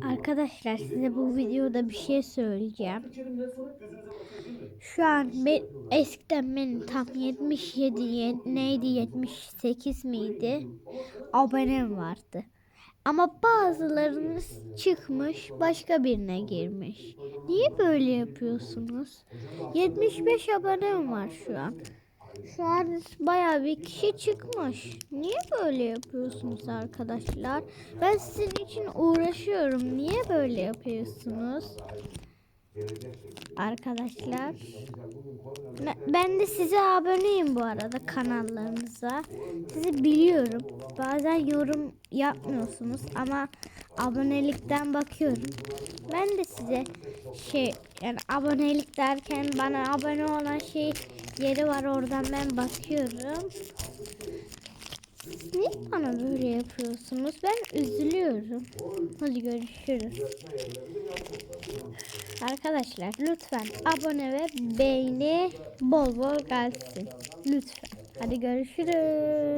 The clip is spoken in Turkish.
Arkadaşlar size bu videoda bir şey söyleyeceğim. Şu an ben, eskiden benim tam 77 ye- neydi 78 miydi abonem vardı. Ama bazılarınız çıkmış başka birine girmiş. Niye böyle yapıyorsunuz? 75 abonem var şu an. Şu an bayağı bir kişi çıkmış. Niye böyle yapıyorsunuz arkadaşlar? Ben sizin için uğraşıyorum. Niye böyle yapıyorsunuz? Arkadaşlar. Ben de size aboneyim bu arada kanallarınıza. Sizi biliyorum. Bazen yorum yapmıyorsunuz ama abonelikten bakıyorum. Ben de size şey yani abonelik derken bana abone olan şey yeri var oradan ben bakıyorum. Niye bana böyle yapıyorsunuz? Ben üzülüyorum. Hadi görüşürüz. Arkadaşlar lütfen abone ve beğeni bol bol gelsin. Lütfen. Hadi görüşürüz.